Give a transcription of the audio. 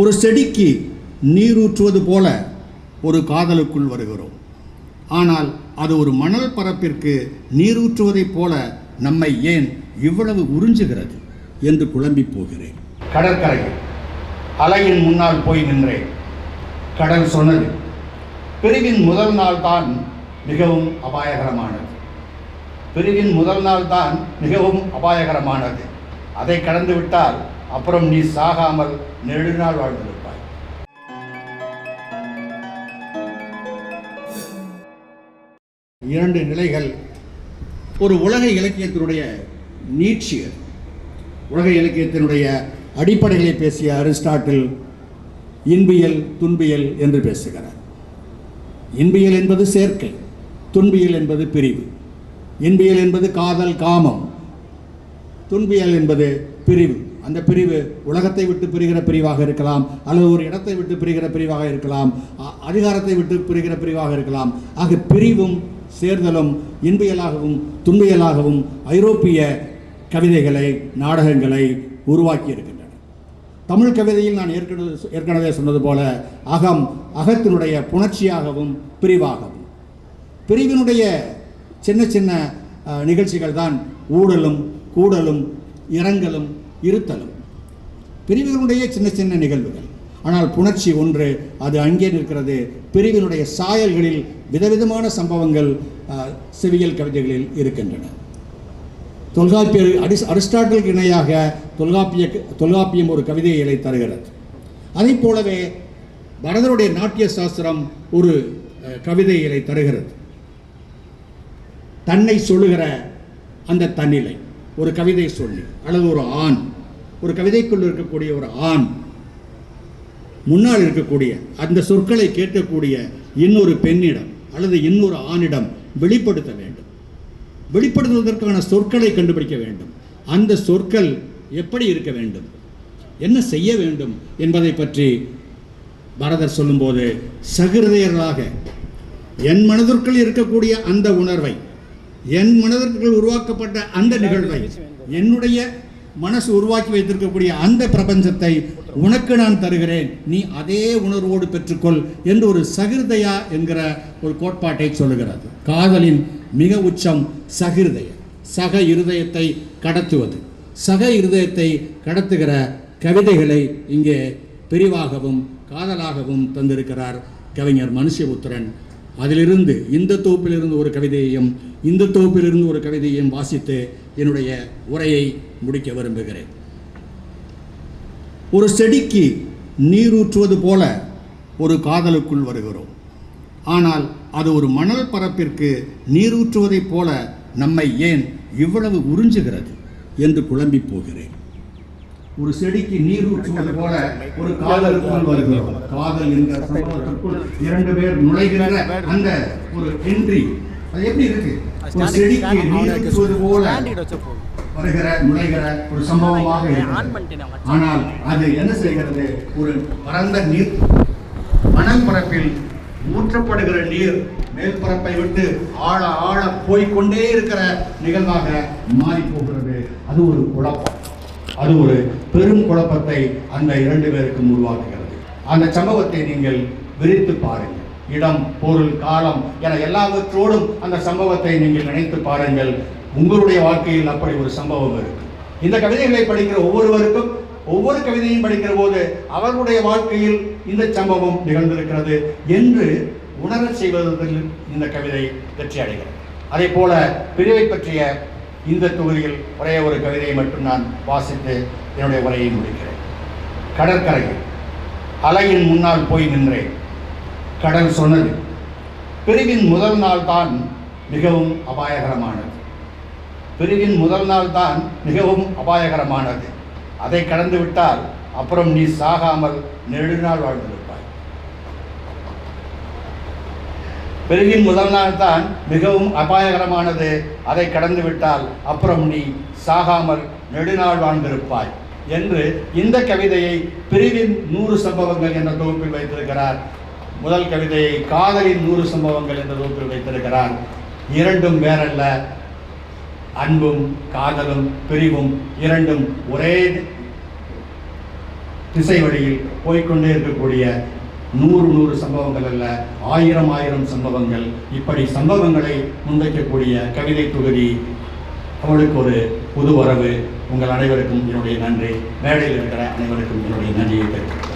ஒரு செடிக்கு நீரூற்றுவது போல ஒரு காதலுக்குள் வருகிறோம். ஆனால் அது ஒரு மணல் பரப்பிற்கு நீரூற்றுவதைப் போல நம்மை ஏன் இவ்வளவு உறிஞ்சுகிறது என்று குழம்பி போகிறேன். கடற்கரையில் அலையின் முன்னால் போய் நின்றேன். கடல் சொன்னது பிரிவின் முதல் நாள் தான் மிகவும் அபாயகரமானது. பிரிவின் முதல் நாள் தான் மிகவும் அபாயகரமானது. அதை கடந்துவிட்டால் அப்புறம் நீ சாகாமல் நெடுநாள் வாழ்ந்திருப்பாய். இரண்டு நிலைகள். ஒரு உலக இலக்கியத்தினுடைய நீட்சியர் உலக இலக்கியத்தினுடைய அடிப்படைகளை பேசிய அரிஸ்டாட்டில் இன்பியல் துன்பியல் என்று பேசுகிறார். இன்பியல் என்பது சேர்க்கை துன்பியல் என்பது பிரிவு. இன்பியல் என்பது காதல் காமம். துன்பியல் என்பது பிரிவு. அந்த பிரிவு உலகத்தை விட்டு பிரிகிற பிரிவாக இருக்கலாம் அல்லது ஒரு இடத்தை விட்டு பிரிகிற பிரிவாக இருக்கலாம் அ- அதிகாரத்தை விட்டு பிரிகிற பிரிவாக இருக்கலாம். ஆக பிரிவும் சேர்தலும் இன்பியலாகவும் துன்பியலாகவும் ஐரோப்பிய கவிதைகளை நாடகங்களை உருவாக்கி இருக்கின்றன. தமிழ் கவிதையில் நான் ஏற்கனவே ஏற்கனவே சொன்னது போல அகம் அகத்தினுடைய புணர்ச்சியாகவும் பிரிவாகவும். பிரிவினுடைய சின்ன சின்ன நிகழ்ச்சிகள் தான் ஊடலும் கூடலும் இரங்கலும் இருத்தலும். பிரிவுகளுடைய சின்ன சின்ன நிகழ்வுகள். ஆனால் புணர்ச்சி ஒன்று அது அங்கே நிற்கிறது. பிரிவினுடைய சாயல்களில் விதவிதமான சம்பவங்கள் அஹ், செவியல் கவிதைகளில் இருக்கின்றன. தொல்காப்பிய அடிஸ் அரிஸ்டாட்டலுக்கு இணையாக தொல்காப்பிய தொல்காப்பியம் ஒரு கவிதைகளை தருகிறது. அதைப் போலவே பரதருடைய நாட்டிய சாஸ்திரம் ஒரு கவிதைகளை தருகிறது. தன்னை சொல்லுகிற அந்த தன்னிலை. ஒரு கவிதை சொல்லி அல்லது ஒரு ஆண் ஒரு கவிதைக்குள் இருக்கக்கூடிய ஒரு ஆண் முன்னால் இருக்கக்கூடிய அந்த சொற்களை கேட்கக்கூடிய இன்னொரு பெண்ணிடம் அல்லது இன்னொரு ஆணிடம் வெளிப்படுத்த வேண்டும். வெளிப்படுத்துவதற்கான சொற்களை கண்டுபிடிக்க வேண்டும். அந்த சொற்கள் எப்படி இருக்க வேண்டும்? என்ன செய்ய வேண்டும் என்பதை பற்றி பரதர் சொல்லும்போது சகிருதையராக என் மனதிற்குள் இருக்கக்கூடிய அந்த உணர்வை என் மனதிற்குள் உருவாக்கப்பட்ட அந்த நிகழ்வை என்னுடைய மனசு உருவாக்கி வைத்திருக்கக்கூடிய அந்த பிரபஞ்சத்தை உனக்கு நான் தருகிறேன். நீ அதே உணர்வோடு பெற்றுக்கொள் என்று ஒரு சகிருதயா என்கிற ஒரு கோட்பாட்டை சொல்லுகிறது. காதலின் மிக உச்சம் சகிருதய சக இருதயத்தை கடத்துவது. சக இருதயத்தை கடத்துகிற கவிதைகளை இங்கே பிரிவாகவும் காதலாகவும் தந்திருக்கிறார் கவிஞர் மனுஷபுத்திரன் அதிலிருந்து இந்த தொகுப்பிலிருந்து ஒரு கவிதையையும் இந்த தொகுப்பிலிருந்து ஒரு கவிதையையும் வாசித்து என்னுடைய உரையை முடிக்க விரும்புகிறேன். ஒரு செடிக்கு நீரூற்றுவது போல ஒரு காதலுக்குள் வருகிறோம். ஆனால் அது ஒரு மணல் பரப்பிற்கு நீரூற்றுவதைப் போல நம்மை ஏன் இவ்வளவு உறிஞ்சுகிறது என்று குழம்பி போகிறேன். ஒரு செடிக்கு நீர் ஊற்றுவது போல ஒரு காதலுக்குள் வருகிறோம். காதல் என்கிற சம்பவத்திற்குள் இரண்டு பேர் நுழைகிற அந்த ஒரு என்ட்ரி அது எப்படி இருக்கு? ஒரு செடிக்கு நீர் ஊற்றுவது போல வருகிற நுழைகிற ஒரு சம்பவமாக இருக்கிறது. ஆனால் அது என்ன செய்கிறது? ஒரு பரந்த நீர் மணல் பரப்பில் ஊற்றப்படுகிற நீர் மேல்பரப்பை விட்டு ஆழ ஆழ போய்க்கொண்டே இருக்கிற நிகழ்வாக மாறி போகிறது அது ஒரு குழப்பம். அது ஒரு பெரும் குழப்பத்தை அந்த இரண்டு பேருக்கும் உருவாக்குகிறது. அந்த சம்பவத்தை நீங்கள் விரித்து பாருங்கள். இடம் பொருள் காலம் என எல்லாவற்றோடும் அந்த சம்பவத்தை நீங்கள் நினைத்து பாருங்கள். உங்களுடைய வாழ்க்கையில் அப்படி ஒரு சம்பவம் இருக்கு. இந்த கவிதைகளை படிக்கிற ஒவ்வொருவருக்கும் ஒவ்வொரு கவிதையும் படிக்கிற போது அவர்களுடைய வாழ்க்கையில் இந்த சம்பவம் நிகழ்ந்திருக்கிறது என்று உணர செய்வதில் இந்த கவிதை வெற்றி அடைகிறது. அதே போல பிரிவை பற்றிய இந்த தொகுதியில் ஒரே ஒரு கவிதையை மட்டும் நான் வாசித்து என்னுடைய உரையை முடிக்கிறேன். கடற்கரையில் அலையின் முன்னால் போய் நின்றேன். கடல் சொன்னது பிரிவின் முதல் நாள் தான் மிகவும் அபாயகரமானது. பிரிவின் முதல் நாள் தான் மிகவும் அபாயகரமானது. அதை கடந்து விட்டால் அப்புறம் நீ சாகாமல் நெடுநாள் வாழ்ந்திருப்பாய். பெருகின் முதல் நாள் தான் மிகவும் அபாயகரமானது. அதை கடந்து விட்டால் அப்புறம் நீ சாகாமல் நெடுநாள் வாழ்ந்திருப்பாய் என்று இந்த கவிதையை பிரிவின் நூறு சம்பவங்கள் என்ற தொகுப்பில் வைத்திருக்கிறார். முதல் கவிதையை காதலின் நூறு சம்பவங்கள் என்ற தொகுப்பில் வைத்திருக்கிறார். இரண்டும் வேறல்ல. அன்பும் காதலும் பிரிவும் இரண்டும் ஒரே திசை வழியில் போய்க்கொண்டே இருக்கக்கூடிய நூறு நூறு சம்பவங்கள் அல்ல ஆயிரம் ஆயிரம் சம்பவங்கள். இப்படி சம்பவங்களை முன்வைக்கக்கூடிய கவிதை தொகுதி அவளுக்கு ஒரு புது வரவு. உங்கள் அனைவருக்கும் என்னுடைய நன்றி. மேடையில் இருக்கிற அனைவருக்கும் என்னுடைய நன்றியை தெரிவிக்கிறேன்.